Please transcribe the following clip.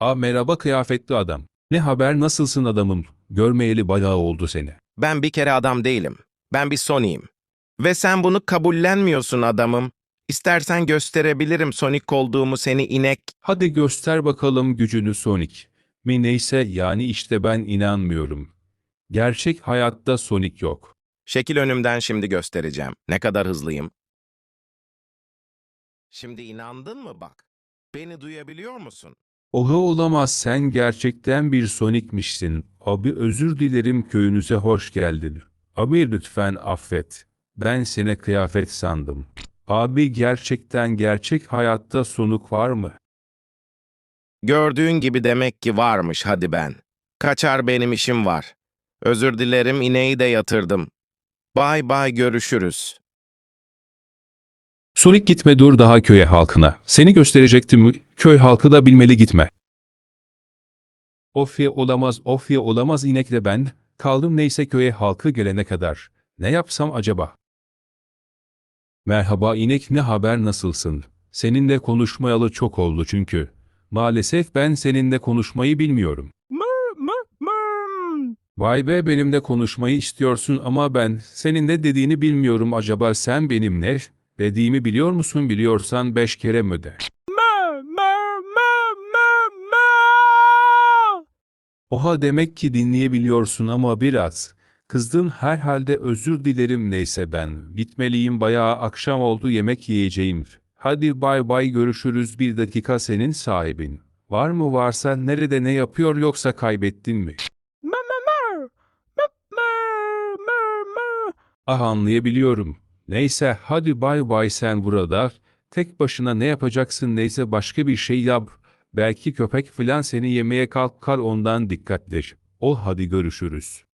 A merhaba kıyafetli adam. Ne haber nasılsın adamım? Görmeyeli bayağı oldu seni. Ben bir kere adam değilim. Ben bir Sony'yim. Ve sen bunu kabullenmiyorsun adamım. İstersen gösterebilirim Sonic olduğumu seni inek. Hadi göster bakalım gücünü Sonic. Mi neyse yani işte ben inanmıyorum. Gerçek hayatta Sonic yok. Şekil önümden şimdi göstereceğim. Ne kadar hızlıyım. Şimdi inandın mı bak? Beni duyabiliyor musun? Oha olamaz sen gerçekten bir Sonic'mişsin. Abi özür dilerim köyünüze hoş geldin. Abi lütfen affet. Ben seni kıyafet sandım. Abi gerçekten gerçek hayatta Sonic var mı? Gördüğün gibi demek ki varmış hadi ben. Kaçar benim işim var. Özür dilerim ineği de yatırdım. Bay bay görüşürüz. Sonic gitme dur daha köye halkına. Seni gösterecektim köy halkı da bilmeli gitme. Of ya olamaz of ya olamaz inekle ben. Kaldım neyse köye halkı gelene kadar. Ne yapsam acaba? Merhaba inek ne haber nasılsın? Seninle konuşmayalı çok oldu çünkü. Maalesef ben seninle konuşmayı bilmiyorum. Vay be benimle konuşmayı istiyorsun ama ben senin ne dediğini bilmiyorum acaba sen benim ne dediğimi biliyor musun biliyorsan beş kere mi de? Oha demek ki dinleyebiliyorsun ama biraz. Kızdın herhalde özür dilerim neyse ben. Gitmeliyim bayağı akşam oldu yemek yiyeceğim. Hadi bay bay görüşürüz bir dakika senin sahibin. Var mı varsa nerede ne yapıyor yoksa kaybettin mi? Ah anlayabiliyorum. Neyse hadi bay bay sen burada. Tek başına ne yapacaksın neyse başka bir şey yap. Belki köpek filan seni yemeye kalkar ondan dikkatli. Ol hadi görüşürüz.